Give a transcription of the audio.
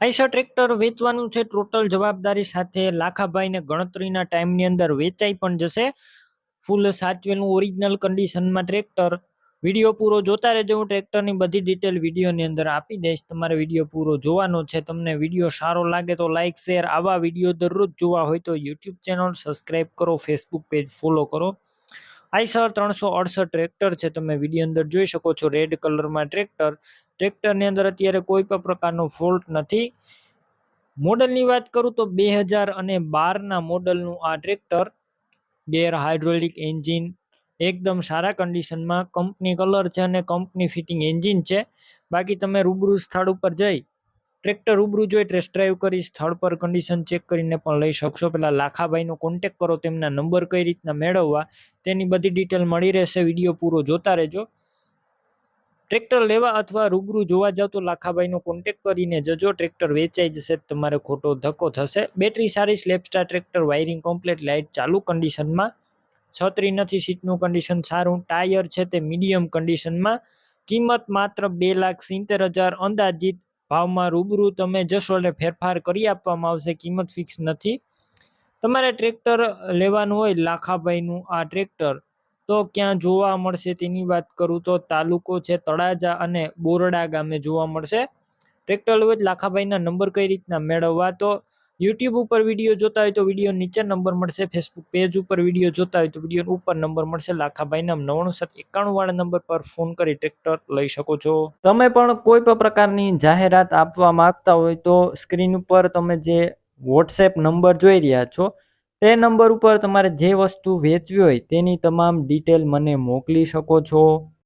Eicher tractor વેચવાનું છે. Total જવાબદારી સાથે લાખાભાઈને ગણતરીના ટાઈમની અંદર વેચાઈ પણ જશે. ફૂલ સાચવેલું ઓરિજિનલ કન્ડિશનમાં ટ્રેક્ટર વીડિયો પૂરો જોતા રહેજો. હું ટ્રેક્ટરની બધી ડિટેલ વિડીયોની અંદર આપી દઈશ. તમારે વીડિયો પૂરો જોવાનો છે. તમને વીડિયો સારો લાગે તો લાઇક શેર આવા વીડિયો દરરોજ જોવા હોય તો યુટ્યુબ ચેનલ સબસ્ક્રાઈબ કરો. ફેસબુક પેજ ફોલો કરો. આઈસર ત્રણસો અડસઠ ટ્રેક્ટર છે, તમે વીડિયો અંદર જોઈ શકો છો રેડ કલરમાં ટ્રેક્ટર. ટ્રેક્ટરની અંદર અત્યારે કોઈ પણ પ્રકારનો ફોલ્ટ નથી. મોડલની વાત કરું તો બે હજાર અને બારના મોડલનું આ ટ્રેક્ટર, ગેર હાઇડ્રોલિક એન્જિન, એકદમ સારા કન્ડિશનમાં કંપની કલર છે અને કંપની ફિટિંગ એન્જિન છે. બાકી તમે રૂબરૂ સ્થળ ઉપર જઈ ટ્રેક્ટર રૂબરૂ જોઈ ટેસ્ટ ડ્રાઈવ કરી, સ્થળ પર કન્ડિશન ચેક કરીને પણ લઈ શકશો. પેલા લાખાભાઈનો કોન્ટેક કરો, તેમના નંબર કઈ રીતના મેળવવા, તેની બધી ડિટેલ મળી રહેશે. વીડિયો પૂરો જોતા રહેજો. ટ્રેક્ટર લેવા અથવા રૂબરૂ જોવા જાવ તો લાખાભાઈનો કોન્ટેક કરીને જજો. ટ્રેક્ટર વેચાઈ જશે, તમારે ખોટો ધક્કો થશે. બેટરી સારી સ્લેપસ્ટાર ટ્રેક્ટર વાયરિંગ કમ્પ્લીટ લાઇટ ચાલુ કન્ડિશનમાં છત્રી નથી, સીટનું કન્ડિશન સારું. ટાયર છે તે મીડિયમ કન્ડિશનમાં કિંમત માત્ર બે લાખ સિત્તેર હજાર અંદાજિત ભાવમાં રૂબરૂ તમે જશો એટલે ફેરફાર કરી આપવામાં આવશે, કિંમત ફિક્સ નથી. તમારે ટ્રેક્ટર લેવાનું હોય, લાખાભાઈનું આ ટ્રેક્ટર તો ક્યાં જોવા મળશે તેની વાત કરું તો તાલુકો છે તળાજા અને બોરડા ગામે જોવા મળશે. ટ્રેક્ટર લેવું લાખાભાઈના નંબર કઈ રીતના મેળવવા તો યુટ્યુબ ઉપર વીડિયો જોતા હોય તો વીડિયો નીચે નંબર મળશે ફેસબુક પેજ ઉપર વીડિયો જોતા હોય તો વીડિયો ઉપર નંબર મળશે. લાખાભાઈના નવ્વાણું સાત એકાણું નંબર પર ફોન કરી ટ્રેક્ટર લઈ શકો છો. તમે પણ કોઈ પણ પ્રકારની જાહેરાત આપવા માંગતા હોય તો સ્ક્રીન ઉપર તમે જે વોટ્સએપ નંબર જોઈ રહ્યા છો, તે નંબર ઉપર તમારે જે વસ્તુ વેચવી હોય તેની તમામ ડિટેલ મને મોકલી શકો છો.